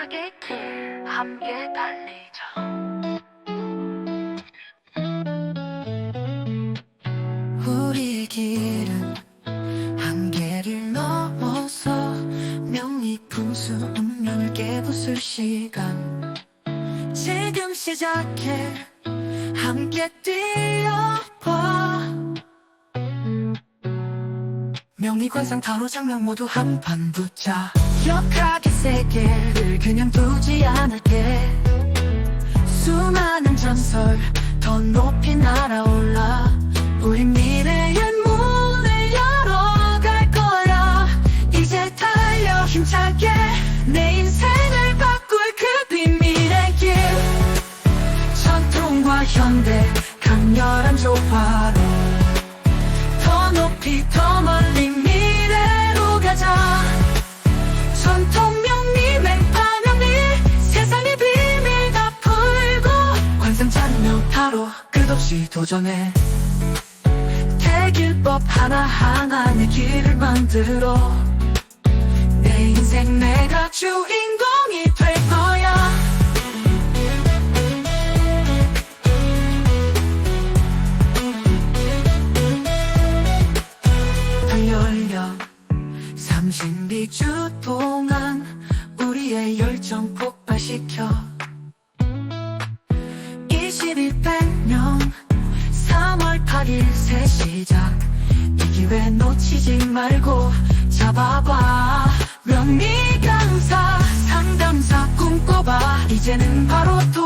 자기 길 함께 달리자. 우리 길은 한계를 넘어서 명이 풍수 운명을 깨부술 시간. 지금 시작해 함께 뛰어봐. 명리관상 타로 장면 모두 한 판 붙자 역하게 세계를 그냥 두지 않을게. 수많은 전설 더 높이 날아올라. 우리 미래의 문을 열어갈 거야. 이제 달려 힘차게 내 인생을 바꿀 그 비밀의 길. 전통과 현대 강렬한 조화로 바로 끝없이 도전해. 대길법 하나하나 내 길을 만들어. 내 인생 내가 주인공이 될 거야. 달려려. 32주 동안 우리의 열정 폭발시켜 2018년 3월 8일 새 시작. 이 기회 놓치지 말고 잡아봐. 명미 강사 상담사 꿈꿔봐. 이제는 바로 또